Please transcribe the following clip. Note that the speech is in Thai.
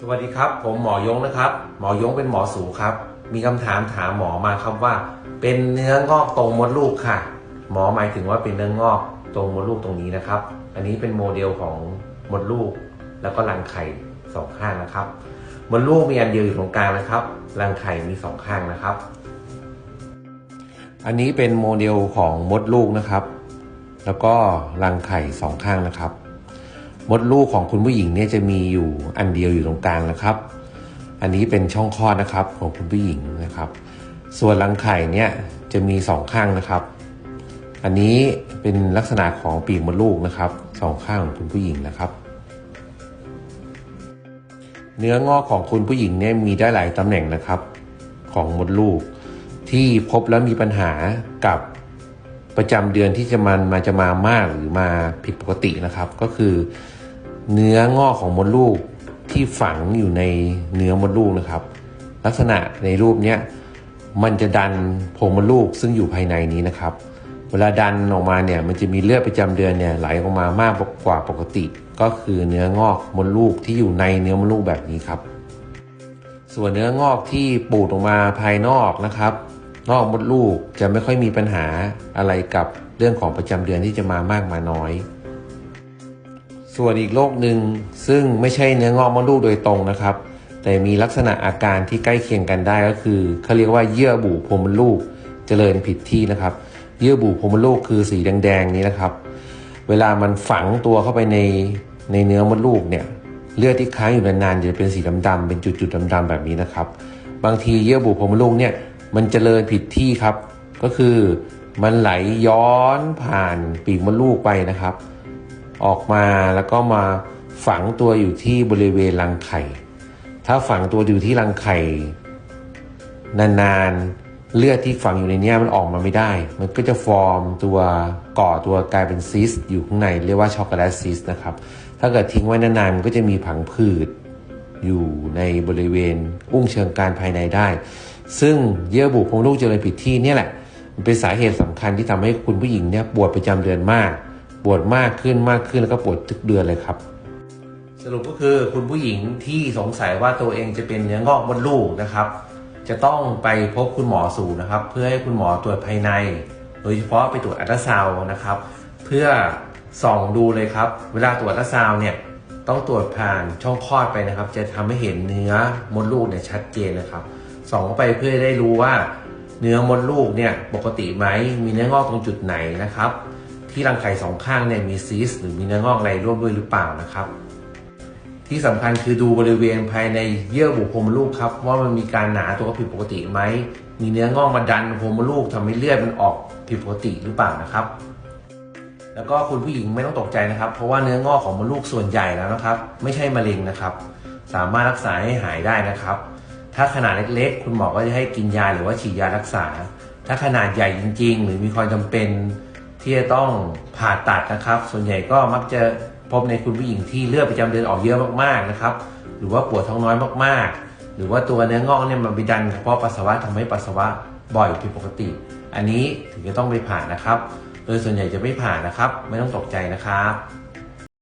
สวัสดีครับ ผมหมอยงนะครับ หมอยงเป็นหมอสูครับ มีคำถามถามหมอมาครับว่า เป็นเนื้องอกตรงมดลูกค่ะ หมอหมายถึงว่าเป็นเนื้องอกตรงมดลูกตรงนี้นะครับ อันนี้เป็นโมเดลของมดลูก แล้วก็รังไข่สองข้างนะครับมดลูกมีอันเดียวอยู่ตรงกลางนะครับรังไข่มีสองข้างนะครับ อันนี้เป็นโมเดลของมดลูกนะครับ แล้วก็รังไข่สองข้างนะครับ มดลูกของคุณผู้หญิงเนี่ยจะมีอยู่อันเดียวอยู่ตรงกลางนะครับ อันนี้เป็นช่องคลอดนะครับของคุณผู้หญิงนะครับ ส่วนรังไข่เนี่ยจะมีสองข้างนะครับ อันนี้เป็นลักษณะของปีกมดลูกนะครับสองข้างของคุณผู้หญิงนะครับ เนื้องอกของคุณผู้หญิงเนี่ยมีได้หลายตำแหน่งนะครับ ของมดลูกที่พบแล้วมีปัญหากับ ประจำเดือนที่จะมันมาจะมามากหรือมาผิดปกตินะครับ ก็คือ เนื้องอกของมดลูกที่ฝังอยู่ในเนื้อมดลูกนะครับ ลักษณะในรูปเนี้ยมันจะดันโพรงมดลูกซึ่งอยู่ภายในนี้นะครับ เวลาดันออกมาเนี่ยมันจะมีเลือดประจำเดือนเนี่ยไหลออกมามากกว่าปกติ ก็คือเนื้องอกมดลูกที่อยู่ในเนื้อมดลูกแบบนี้ครับ ส่วนเนื้องอกที่ปูดออกมาภายนอกนะครับ นอกมดลูกจะไม่ค่อยมีปัญหาอะไรกับเรื่องของประจำเดือนที่จะมามากมาน้อย ส่วนอีกโรคหนึ่งซึ่งไม่ใช่เนื้องอกมดลูกโดยตรงนะครับ แต่มีลักษณะอาการที่ใกล้เคียงกันได้ก็คือเขาเรียกว่าเยื่อบุโพรงมดลูกเจริญผิดที่นะครับ เยื่อบุโพรงมดลูกคือสีแดงๆนี้นะครับ เวลามันฝังตัวเข้าไปในในเนื้อมดลูกเนี่ยเลือดที่ค้างอยู่นานๆจะเป็นสีดำๆเป็นจุดๆดำๆแบบนี้นะครับ บางทีเยื่อบุโพรงมดลูกเนี่ย มันเจริญผิดที่ครับ ก็คือมันไหลย้อนผ่านปีกมดลูกไปนะครับ ออกมาแล้วก็มาฝังตัวอยู่ที่บริเวณรังไข่ ถ้าฝังตัวอยู่ที่รังไข่ นานๆ เลือดที่ฝังอยู่ในนี้มันออกมาไม่ได้ มันก็จะฟอร์มตัวก่อตัวกลายเป็นซิสต์อยู่ข้างในเรียกว่าช็อกโกแลตซิสต์นะครับ ถ้าเกิดทิ้งไว้นานๆมันก็จะมีผังผืดอยู่ในบริเวณอุ้งเชิงกรานภายในได้ ซึ่งเยื่อบุโพรงลูกเจริญผิดที่นี่แหละ มันเป็นสาเหตุสำคัญที่ทำให้คุณผู้หญิงเนี่ยปวดประจำเดือนมาก ปวดมากขึ้นมากขึ้นแล้วก็ปวดทุกเดือนเลยครับ สรุปก็คือคุณผู้หญิงที่สงสัยว่าตัวเองจะเป็นเนื้องอกมดลูกนะครับ จะต้องไปพบคุณหมอสูนะครับ เพื่อให้คุณหมอตรวจภายใน โดยเฉพาะไปตรวจอัลตราซาวนะครับ เพื่อส่องดูเลยครับ เวลาตรวจอัลตราซาวเนี่ยต้องตรวจผ่านช่องคลอดไปนะครับ จะทำให้เห็นเนื้อมดลูกเนี่ยชัดเจนนะครับ ส่องเข้าไปเพื่อได้รู้ว่า เนื้อมดลูกเนี่ยปกติไหมมีเนื้องอกตรงจุดไหนนะครับ ที่รังไข่สองข้างเนี่ยมีซีสหรือมีเนื้องอกอะไรร่วมด้วยหรือเปล่านะครับ ที่สำคัญคือดูบริเวณภายในเยื่อบุโพรงมดลูกครับว่ามันมีการหนาตัวผิดปกติไหมมีเนื้องอกมาดันโพรงมดลูกทำให้เลือดมันออกผิดปกติหรือเปล่านะครับแล้วก็คุณผู้หญิงไม่ต้องตกใจนะครับ เพราะว่าเนื้องอกของมดลูกส่วนใหญ่แล้วนะครับ ไม่ใช่มะเร็งนะครับ สามารถรักษาให้หายได้นะครับ ถ้าขนาดเล็กๆ คุณหมอก็จะให้กินยาหรือว่าฉีดยารักษา ถ้าขนาดใหญ่จริง ๆ หรือมีความจำเป็นที่จะต้องผ่าตัดนะครับ ส่วนใหญ่ก็มักจะพบในคุณผู้หญิงที่เลือดประจำเดือนออกเยอะมากๆนะครับ หรือว่าปวดท้องน้อยมากๆ หรือว่าตัวเนื้องอกเนี่ยมันไปดันกระเพาะปัสสาวะทำให้ปัสสาวะบ่อยผิดปกติ อันนี้ถึงจะต้องไปผ่านะครับ โดยส่วนใหญ่จะไม่ผ่านะครับ ไม่ต้องตกใจนะครับ